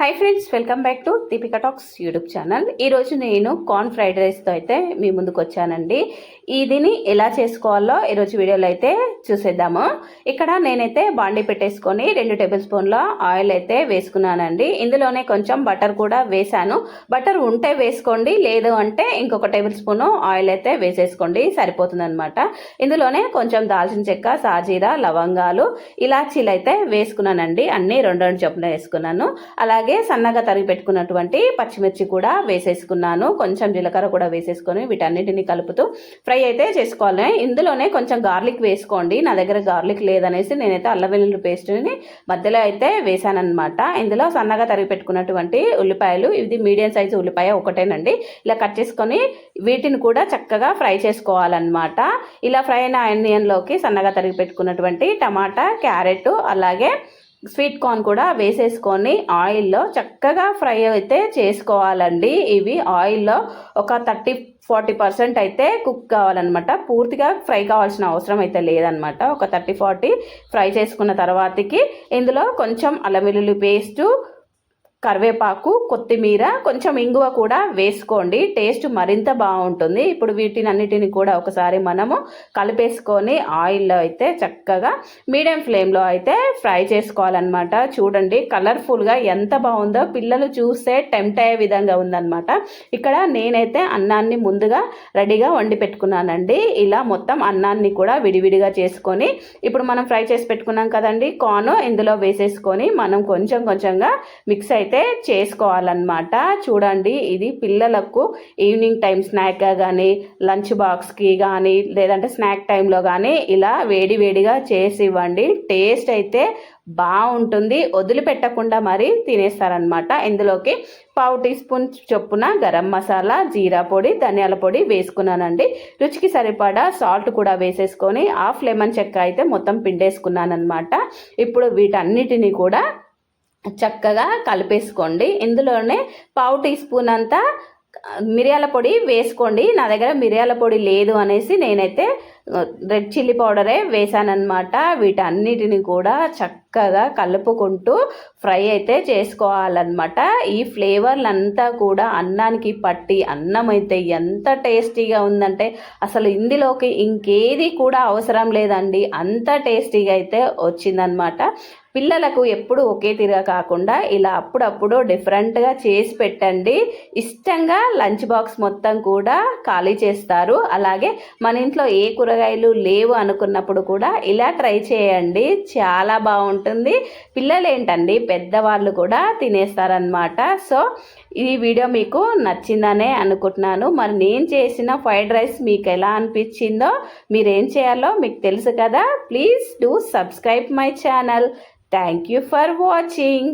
Hi friends welcome back to Deepika talks YouTube channel ఈరోజు నేను corn fried రైస్తో అయితే మీ ముందుకు వచ్చానండి. ఇదిని ఎలా చేసుకోవాలో ఈరోజు వీడియోలో అయితే చూసేద్దాము. ఇక్కడ నేనైతే బాండీ పెట్టేసుకొని రెండు టేబుల్ స్పూన్ల ఆయిల్ అయితే వేసుకున్నానండి. ఇందులోనే కొంచెం బటర్ కూడా వేశాను. బటర్ ఉంటే వేసుకోండి లేదు అంటే ఇంకొక టేబుల్ స్పూన్ ఆయిల్ అయితే వేసేసుకోండి సరిపోతుందనమాట ఇందులోనే కొంచెం దాల్చిన చెక్క సాజీరా లవంగాలు ఇలాచీలు అయితే వేసుకున్నానండి. అన్నీ రెండు రెండు చొప్పున వేసుకున్నాను. అలాగే సన్నగా తరిగి పెట్టుకున్నటువంటి పచ్చిమిర్చి కూడా వేసేసుకున్నాను. కొంచెం జీలకర్ర కూడా వేసేసుకొని వీటన్నిటిని కలుపుతూ ఫ్రై అయితే చేసుకోవాలి. ఇందులోనే కొంచెం గార్లిక్ వేసుకోండి. నా దగ్గర గార్లిక్ లేదనేసి నేనైతే అల్లం వెల్లుల్లి పేస్ట్ని మధ్యలో అయితే వేసానమాట ఇందులో సన్నగా తరిగి పెట్టుకున్నటువంటి ఉల్లిపాయలు ఇది మీడియం సైజు ఉల్లిపాయ ఒకటేనండి. ఇలా కట్ చేసుకొని వీటిని కూడా చక్కగా ఫ్రై చేసుకోవాలన్నమాట. ఇలా ఫ్రై అయిన ఆనియన్లోకి సన్నగా తరిగి పెట్టుకున్నటువంటి టమాటా క్యారెట్ అలాగే స్వీట్ కార్న్ కూడా వేసేసుకొని ఆయిల్లో చక్కగా ఫ్రై అయితే చేసుకోవాలండి. ఇవి ఆయిల్లో ఒక థర్టీ ఫార్టీ పర్సెంట్ అయితే కుక్ కావాలన్నమాట. పూర్తిగా ఫ్రై కావాల్సిన అవసరం అయితే లేదనమాట ఒక థర్టీ ఫార్టీ ఫ్రై చేసుకున్న తర్వాతకి ఇందులో కొంచెం అల్లం వెల్లుల్లి పేస్టు కరివేపాకు కొత్తిమీర కొంచెం ఇంగువ కూడా వేసుకోండి. టేస్ట్ మరింత బాగుంటుంది. ఇప్పుడు వీటిని అన్నిటిని కూడా ఒకసారి మనము కలిపేసుకొని ఆయిల్లో అయితే చక్కగా మీడియం ఫ్లేమ్లో అయితే ఫ్రై చేసుకోవాలన్నమాట. చూడండి కలర్ఫుల్గా ఎంత బాగుందో. పిల్లలు చూస్తే టెంప్ట్ అయ్యే విధంగా ఉందన్నమాట. ఇక్కడ నేనైతే అన్నాన్ని ముందుగా రెడీగా వండి పెట్టుకున్నానండి. ఇలా మొత్తం అన్నాన్ని కూడా విడివిడిగా చేసుకొని ఇప్పుడు మనం ఫ్రై చేసి పెట్టుకున్నాం కదండి. కార్న్ ఇందులో వేసేసుకొని మనం కొంచెం కొంచెంగా మిక్స్ అయితే అయితే చేసుకోవాలన్నమాట. చూడండి ఇది పిల్లలకు ఈవినింగ్ టైం స్నాక్గా కానీ లంచ్ బాక్స్కి కానీ లేదంటే స్నాక్ టైంలో కానీ ఇలా వేడి వేడిగా చేసి ఇవ్వండి. టేస్ట్ అయితే బాగుంటుంది. వదిలిపెట్టకుండా మరి తినేస్తారనమాట ఇందులోకి పావు టీ స్పూన్ చొప్పున గరం మసాలా జీరా పొడి ధనియాల పొడి వేసుకున్నానండి. రుచికి సరిపడా సాల్ట్ కూడా వేసేసుకొని హాఫ్ లెమన్ చెక్క అయితే మొత్తం పిండేసుకున్నానమాట ఇప్పుడు వీటన్నిటిని కూడా చక్కగా కలిపేసుకోండి. ఇందులోనే పావు టీ స్పూన్ అంతా మిరియాల పొడి వేసుకోండి. నా దగ్గర మిరియాల పొడి లేదు అనేసి నేనైతే రెడ్ చిల్లీ పౌడరే వేసానమాట వీటన్నిటిని కూడా చక్కగా కలుపుకుంటూ ఫ్రై అయితే చేసుకోవాలన్నమాట. ఈ ఫ్లేవర్లంతా కూడా అన్నానికి పట్టి అన్నం అయితే ఎంత టేస్టీగా ఉందంటే అసలు ఇందులోకి ఇంకేది కూడా అవసరం లేదండి. అంత టేస్టీగా అయితే వచ్చిందనమాట పిల్లలకు ఎప్పుడు ఒకే తీరుగా కాకుండా ఇలా అప్పుడప్పుడు డిఫరెంట్గా చేసి పెట్టండి. ఇష్టంగా లంచ్ బాక్స్ మొత్తం కూడా ఖాళీ చేస్తారు. అలాగే మన ఇంట్లో ఏ కూర కూరగాయలు లేవు అనుకున్నప్పుడు కూడా ఇలా ట్రై చేయండి. చాలా బాగుంటుంది. పిల్లలు ఏంటండి పెద్దవాళ్ళు కూడా తినేస్తారనమాట సో ఈ వీడియో మీకు నచ్చిందనే అనుకుంటున్నాను. మరి నేను చేసిన ఫ్రైడ్ రైస్ మీకు ఎలా అనిపించిందో మీరేం చేయాలో మీకు తెలుసు కదా. Please do subscribe my channel. Thank you for watching.